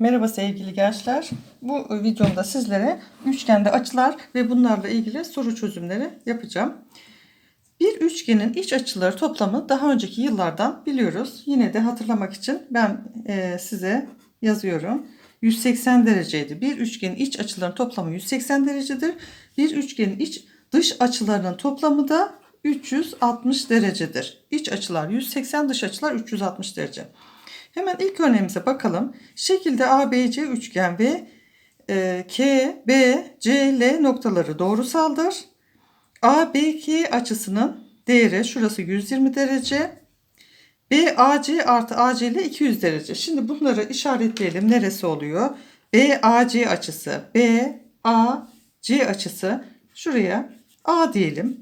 Merhaba sevgili gençler. Bu videomda sizlere üçgende açılar ve bunlarla ilgili soru çözümleri yapacağım. Bir üçgenin iç açıları toplamı daha önceki yıllardan biliyoruz. Yine de hatırlamak için ben e, size yazıyorum. 180 dereceydi. Bir üçgenin iç açılarının toplamı 180 derecedir. Bir üçgenin iç dış açılarının toplamı da 360 derecedir. İç açılar 180, dış açılar 360 derece. Hemen ilk örneğimize bakalım. Şekilde ABC üçgen ve e, K, B, C, L noktaları doğrusaldır. ABK açısının değeri şurası 120 derece. BAC artı ACL 200 derece. Şimdi bunları işaretleyelim. Neresi oluyor? BAC açısı, BAC açısı şuraya A diyelim.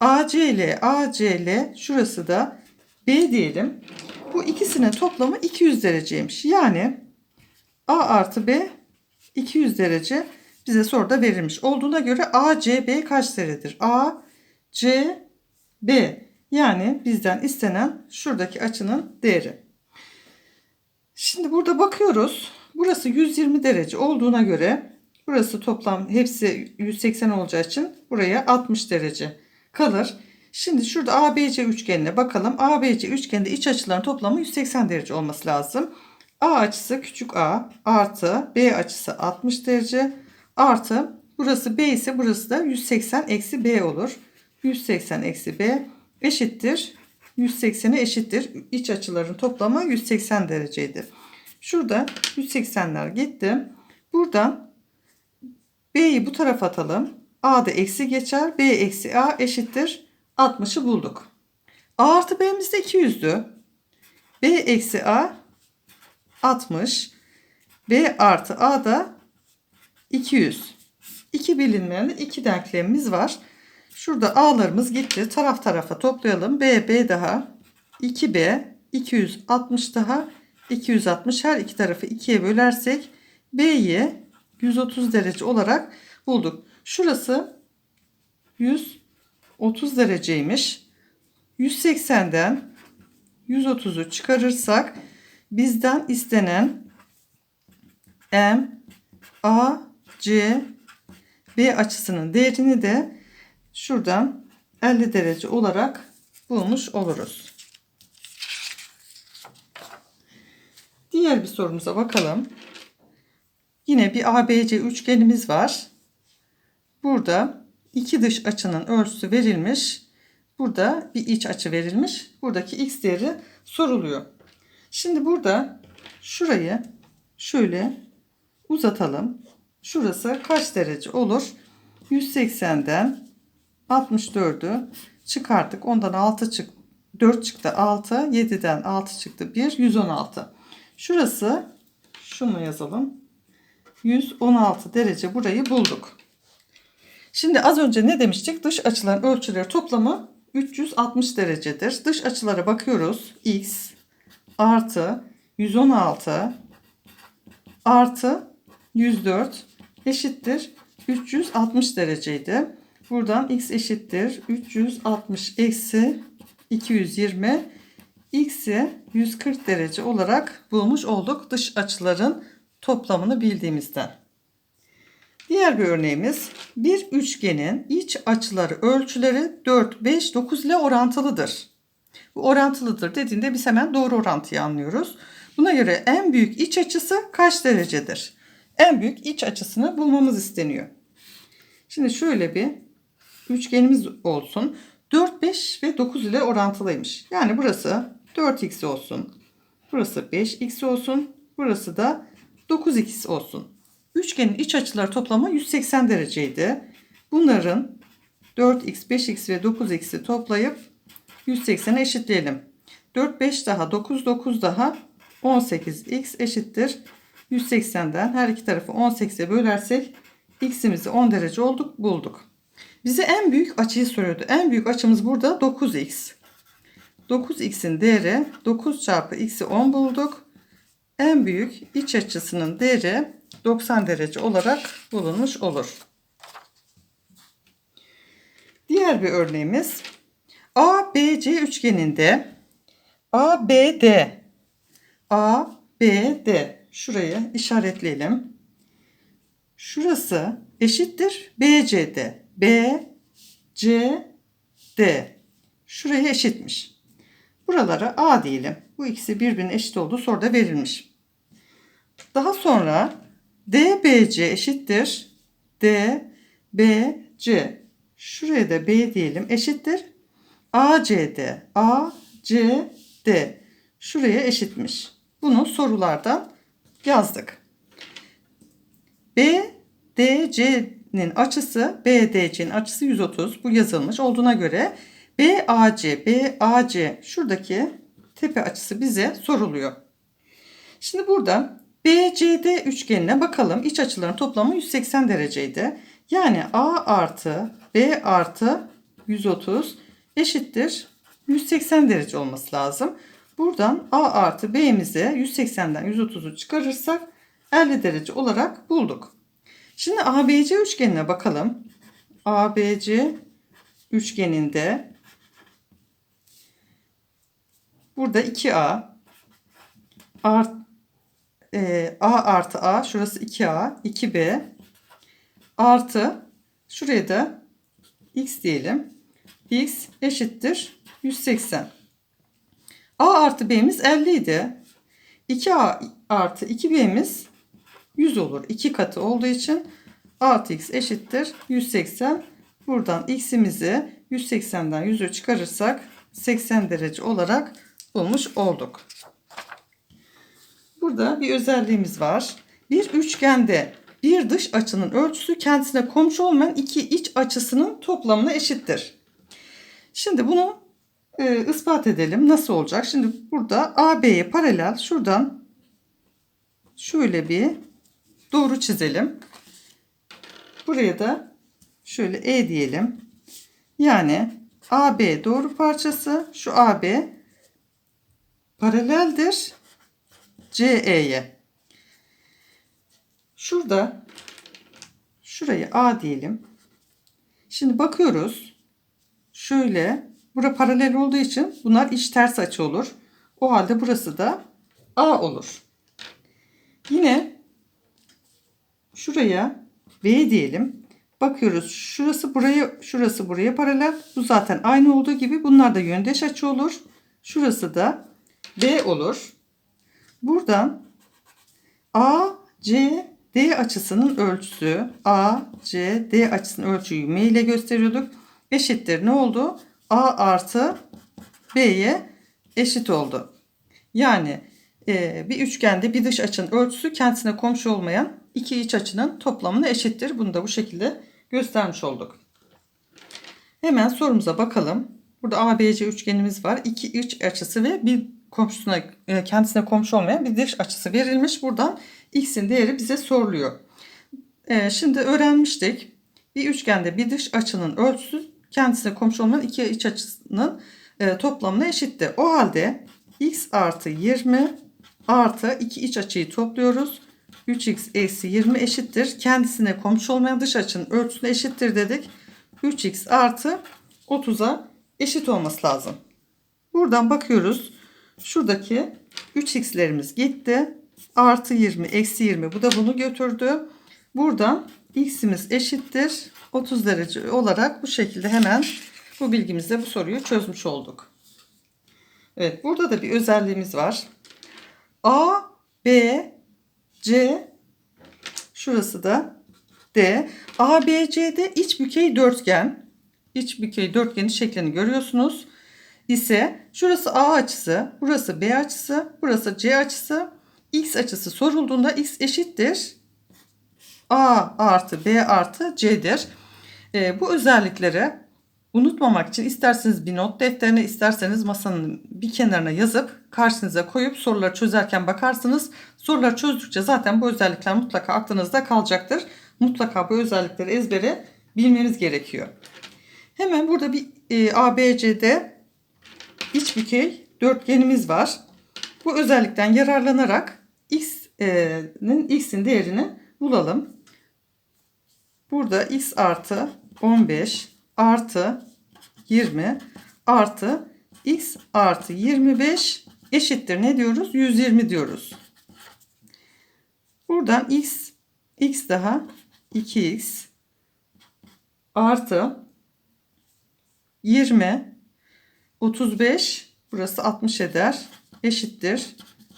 ACL, ACL şurası da B diyelim. Bu ikisinin toplamı 200 dereceymiş. Yani A artı B 200 derece bize soruda verilmiş. Olduğuna göre ACB kaç derecedir? ACB yani bizden istenen şuradaki açının değeri. Şimdi burada bakıyoruz. Burası 120 derece olduğuna göre burası toplam hepsi 180 olacağı için buraya 60 derece kalır. Şimdi şurada ABC üçgenine bakalım. ABC üçgende iç açıların toplamı 180 derece olması lazım. A açısı küçük a artı B açısı 60 derece artı burası B ise burası da 180 eksi B olur. 180 eksi B eşittir. 180'e eşittir. İç açıların toplamı 180 dereceydi. Şurada 180'ler gitti. Buradan B'yi bu tarafa atalım. A'da eksi geçer. B eksi A eşittir. 60'ı bulduk. A artı B'miz de 200'dü. B eksi A 60. B artı A da 200. İki bilinmeyen iki denklemimiz var. Şurada A'larımız gitti. Taraf tarafa toplayalım. B, B daha 2B 260 daha 260 her iki tarafı 2'ye bölersek B'yi 130 derece olarak bulduk. Şurası 130 dereceymiş. 180'den 130'u çıkarırsak bizden istenen M, A, C, B açısının değerini de şuradan 50 derece olarak bulmuş oluruz. Diğer bir sorumuza bakalım. Yine bir ABC üçgenimiz var. Burada iki dış açının ölçüsü verilmiş. Burada bir iç açı verilmiş. Buradaki x değeri soruluyor. Şimdi burada şurayı şöyle uzatalım. Şurası kaç derece olur? 180'den 64'ü çıkarttık. Ondan 6 çık 4 çıktı 6. 7'den 6 çıktı 1. 116. Şurası şunu yazalım. 116 derece burayı bulduk. Şimdi az önce ne demiştik? Dış açıların ölçüleri toplamı 360 derecedir. Dış açılara bakıyoruz. X artı 116 artı 104 eşittir 360 dereceydi. Buradan x eşittir 360 eksi 220 x'i 140 derece olarak bulmuş olduk dış açıların toplamını bildiğimizden. Diğer bir örneğimiz bir üçgenin iç açıları ölçüleri 4, 5, 9 ile orantılıdır. Bu orantılıdır dediğinde biz hemen doğru orantıyı anlıyoruz. Buna göre en büyük iç açısı kaç derecedir? En büyük iç açısını bulmamız isteniyor. Şimdi şöyle bir üçgenimiz olsun. 4, 5 ve 9 ile orantılıymış. Yani burası 4x olsun. Burası 5x olsun. Burası da 9x olsun. Üçgenin iç açıları toplamı 180 dereceydi. Bunların 4x, 5x ve 9x'i toplayıp 180'e eşitleyelim. 4, 5 daha 9, 9 daha 18x eşittir. 180'den her iki tarafı 18'e bölersek x'imizi 10 derece olduk bulduk. Bize en büyük açıyı soruyordu. En büyük açımız burada 9x. 9x'in değeri 9 çarpı x'i 10 bulduk. En büyük iç açısının değeri 90 derece olarak bulunmuş olur. Diğer bir örneğimiz ABC üçgeninde ABD ABD şuraya işaretleyelim. Şurası eşittir BCD. B, C, D. Şuraya eşitmiş. Buralara A diyelim. Bu ikisi birbirine eşit olduğu soruda verilmiş. Daha sonra DBC eşittir. DBC. Şuraya da B diyelim. Eşittir. ACD. ACD. Şuraya eşitmiş. Bunu sorulardan yazdık. BDC'nin açısı BDC'nin açısı 130. Bu yazılmış olduğuna göre BAC, BAC şuradaki tepe açısı bize soruluyor. Şimdi burada BCD üçgenine bakalım. İç açıların toplamı 180 dereceydi. Yani A artı B artı 130 eşittir 180 derece olması lazım. Buradan A artı B'mize 180'den 130'u çıkarırsak 50 derece olarak bulduk. Şimdi ABC üçgenine bakalım. ABC üçgeninde burada 2A art, e, A artı A şurası 2A 2B artı şuraya da X diyelim. X eşittir 180. A artı B'miz 50 idi. 2A artı 2B'miz 100 olur. 2 katı olduğu için artı X eşittir 180. Buradan X'imizi 180'den 100'ü çıkarırsak 80 derece olarak bulmuş olduk. Burada bir özelliğimiz var. Bir üçgende bir dış açının ölçüsü kendisine komşu olmayan iki iç açısının toplamına eşittir. Şimdi bunu e, ispat edelim. Nasıl olacak? Şimdi burada AB'ye paralel şuradan şöyle bir doğru çizelim. Buraya da şöyle E diyelim. Yani AB doğru parçası şu AB paraleldir CE'ye. Şurada şurayı A diyelim. Şimdi bakıyoruz. Şöyle bura paralel olduğu için bunlar iç ters açı olur. O halde burası da A olur. Yine şuraya B diyelim. Bakıyoruz. Şurası buraya, şurası buraya paralel. Bu zaten aynı olduğu gibi bunlar da yöndeş açı olur. Şurası da B olur. Buradan A, C, D açısının ölçüsü A, C, D açısının ölçüyü M ile gösteriyorduk. Eşittir ne oldu? A artı B'ye eşit oldu. Yani e, bir üçgende bir dış açının ölçüsü kendisine komşu olmayan iki iç açının toplamına eşittir. Bunu da bu şekilde göstermiş olduk. Hemen sorumuza bakalım. Burada ABC üçgenimiz var. İki iç açısı ve bir komşusuna e, kendisine komşu olmayan bir dış açısı verilmiş. Buradan x'in değeri bize soruluyor. E, şimdi öğrenmiştik. Bir üçgende bir dış açının ölçüsü kendisine komşu olmayan iki iç açısının e, toplamına eşitti. O halde x artı 20 artı iki iç açıyı topluyoruz. 3x eksi 20 eşittir. Kendisine komşu olmayan dış açının ölçüsüne eşittir dedik. 3x artı 30'a eşit olması lazım. Buradan bakıyoruz. Şuradaki 3x'lerimiz gitti. Artı 20 eksi 20 bu da bunu götürdü. Buradan x'imiz eşittir. 30 derece olarak bu şekilde hemen bu bilgimizle bu soruyu çözmüş olduk. Evet burada da bir özelliğimiz var. A, B, C, şurası da D. A, B, C'de iç bükey dörtgen. İç bükey dörtgenin şeklini görüyorsunuz. İse şurası A açısı, burası B açısı, burası C açısı. X açısı sorulduğunda X eşittir. A artı B artı C'dir. E, bu özellikleri unutmamak için isterseniz bir not defterine isterseniz masanın bir kenarına yazıp karşınıza koyup soruları çözerken bakarsınız. Soruları çözdükçe zaten bu özellikler mutlaka aklınızda kalacaktır. Mutlaka bu özellikleri ezbere bilmeniz gerekiyor. Hemen burada bir e, ABC'de iç bükey dörtgenimiz var. Bu özellikten yararlanarak x'nin x'in değerini bulalım. Burada x artı 15 artı 20 artı x artı 25 eşittir ne diyoruz? 120 diyoruz. Buradan x x daha 2x artı 20 35 burası 60 eder eşittir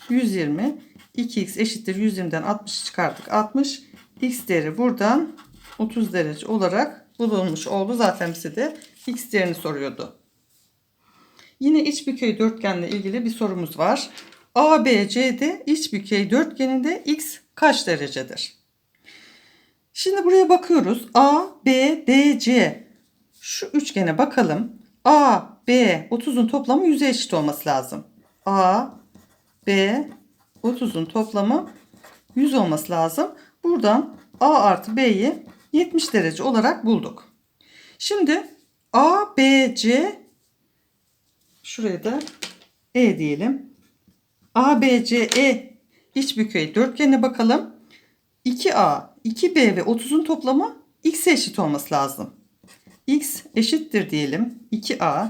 120 2x eşittir 120'den 60 çıkardık 60 x değeri buradan 30 derece olarak bulunmuş oldu zaten bize de x değerini soruyordu. Yine iç bükey dörtgenle ilgili bir sorumuz var. ABC'de iç bükey dörtgeninde x kaç derecedir? Şimdi buraya bakıyoruz. A, B, D, C. Şu üçgene bakalım. A, B, 30'un toplamı 100'e eşit olması lazım. A, B, 30'un toplamı 100 olması lazım. Buradan A artı B'yi 70 derece olarak bulduk. Şimdi A, B, C şuraya da E diyelim. A, B, C, E iç bükey dörtgenine bakalım. 2A, 2B ve 30'un toplamı x'e eşit olması lazım. x eşittir diyelim. 2A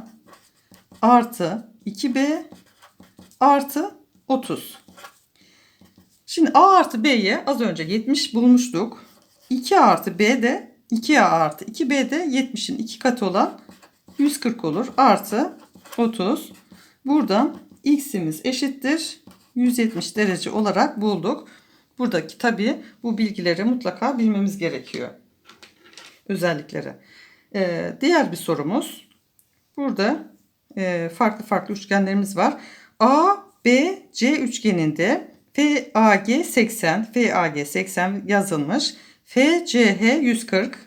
artı 2B artı 30. Şimdi A artı B'ye az önce 70 bulmuştuk. 2 artı B de 2A artı 2B de 70'in 2 katı olan 140 olur. Artı 30. Buradan x'imiz eşittir 170 derece olarak bulduk. Buradaki tabi bu bilgileri mutlaka bilmemiz gerekiyor. Özellikleri. Ee, diğer bir sorumuz. Burada e, farklı farklı üçgenlerimiz var. A, B, C üçgeninde FAG 80, FAG 80 yazılmış. FCH 140,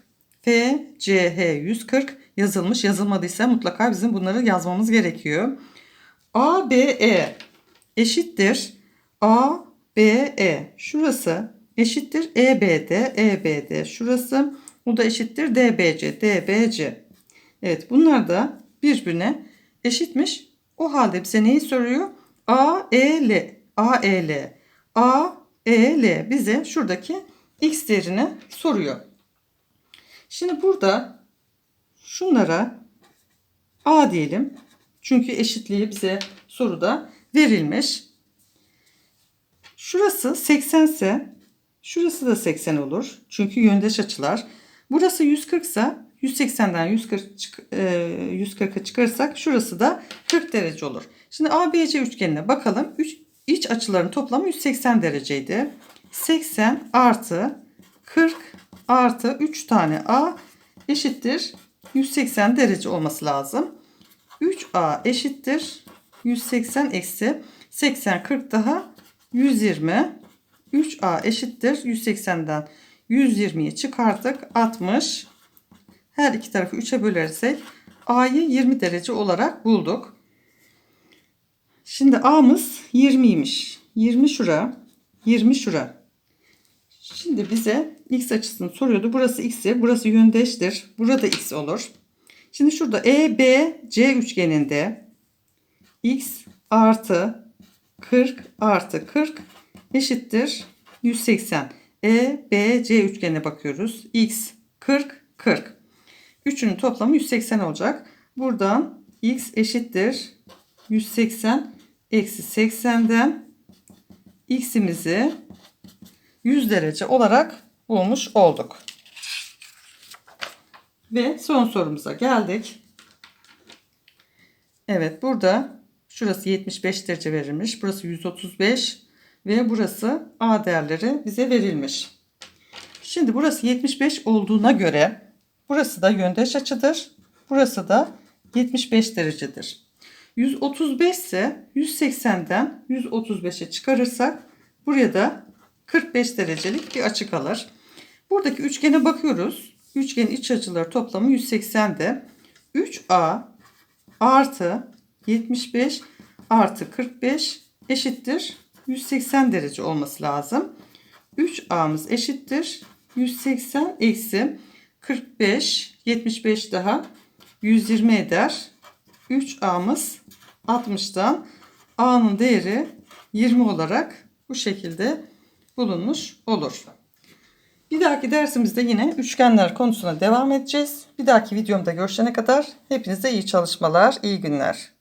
FCH 140 yazılmış. Yazılmadıysa mutlaka bizim bunları yazmamız gerekiyor. ABE eşittir ABE. Şurası eşittir EBD, EBD. Şurası bu da eşittir DBC, DBC. Evet bunlar da birbirine eşitmiş. O halde bize neyi soruyor? AEL, AEL, AEL bize şuradaki x değerini soruyor. Şimdi burada şunlara A diyelim. Çünkü eşitliği bize soruda verilmiş. Şurası 80 ise şurası da 80 olur. Çünkü yöndeş açılar. Burası 140 ise 180'den 140 çık, e, 140'a çıkarırsak şurası da 40 derece olur. Şimdi ABC üçgenine bakalım. Üç, iç açıların toplamı 180 dereceydi. 80 artı 40 artı 3 tane A eşittir 180 derece olması lazım. 3A eşittir 180 eksi 80 40 daha 120 3A eşittir 180'den 120'yi çıkarttık 60 her iki tarafı 3'e bölersek A'yı 20 derece olarak bulduk. Şimdi A'mız 20'ymiş. 20 şura, 20 şura. Şimdi bize x açısını soruyordu. Burası x'e, burası yöndeştir. Burada x olur. Şimdi şurada EBC üçgeninde x artı 40 artı 40 eşittir 180. EBC üçgenine bakıyoruz. X 40 40. Üçünün toplamı 180 olacak. Buradan x eşittir 180 eksi 80'den x'imizi 100 derece olarak bulmuş olduk. Ve son sorumuza geldik. Evet burada şurası 75 derece verilmiş. Burası 135 ve burası A değerleri bize verilmiş. Şimdi burası 75 olduğuna göre burası da yöndeş açıdır. Burası da 75 derecedir. 135 ise 180'den 135'e çıkarırsak buraya da 45 derecelik bir açı kalır. Buradaki üçgene bakıyoruz. Üçgenin iç açıları toplamı 180'de 3A artı 75 artı 45 eşittir 180 derece olması lazım. 3A'mız eşittir 180 eksi 45 75 daha 120 eder. 3A'mız 60'dan A'nın değeri 20 olarak bu şekilde bulunmuş olur. Bir dahaki dersimizde yine üçgenler konusuna devam edeceğiz. Bir dahaki videomda görüşene kadar hepinize iyi çalışmalar, iyi günler.